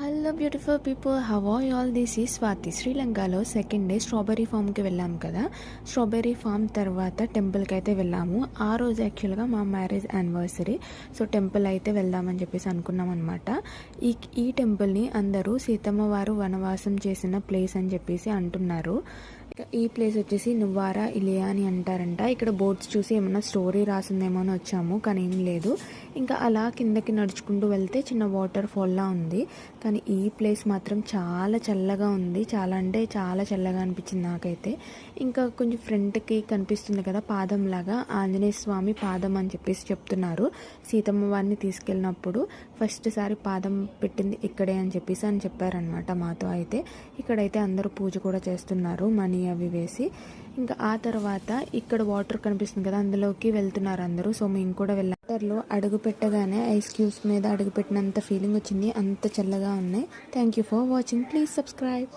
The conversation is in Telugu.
Hello beautiful people how all this ఈ స్వాతి శ్రీలంకలో సెకండ్ డే స్ట్రాబెరీ ఫామ్కి వెళ్ళాము కదా. స్ట్రాబెర్రీ ఫామ్ తర్వాత టెంపుల్కి అయితే వెళ్ళాము. ఆ రోజు యాక్చువల్గా మా మ్యారేజ్ యానివర్సరీ సో టెంపుల్ అయితే వెళ్దామని చెప్పేసి అనుకున్నాం అనమాట ఈ ఈ టెంపుల్ని అందరూ సీతమ్మ వారు వనవాసం చేసిన ప్లేస్ అని చెప్పేసి అంటున్నారు. ఈ ప్లేస్ వచ్చేసి నువ్వారా ఇలియా అని అంటారంట. ఇక్కడ బోర్డ్స్ చూసి ఏమన్నా స్టోరీ రాసిందేమో అని వచ్చాము కానీ ఏం లేదు. ఇంకా అలా కిందకి నడుచుకుంటూ వెళ్తే చిన్న వాటర్ ఫాల్లా ఉంది. కానీ ఈ ప్లేస్ మాత్రం చాలా చల్లగా ఉంది. చాలా అంటే చాలా చల్లగా అనిపించింది నాకైతే. ఇంకా కొంచెం ఫ్రంట్కి కనిపిస్తుంది కదా పాదం లాగా. ఆంజనేయ స్వామి పాదం అని చెప్పేసి చెప్తున్నారు. సీతమ్మ వారిని తీసుకెళ్ళినప్పుడు ఫస్ట్ సారి పాదం పెట్టింది ఇక్కడే అని చెప్పేసి అని చెప్పారనమాట మాతో అయితే. ఇక్కడైతే అందరూ పూజ కూడా చేస్తున్నారు. మనీ అవి వేసి ఇంకా ఆ తర్వాత ఇక్కడ వాటర్ కనిపిస్తుంది కదా అందులోకి వెళ్తున్నారు అందరూ. సో మేము కూడా వెళ్ళాం. వాటర్లో అడుగు పెట్టగానే ఐస్ క్యూబ్స్ మీద అడుగు పెట్టినంత ఫీలింగ్ వచ్చింది. అంత చల్లగా ఉన్నాయి. Thank you for watching please subscribe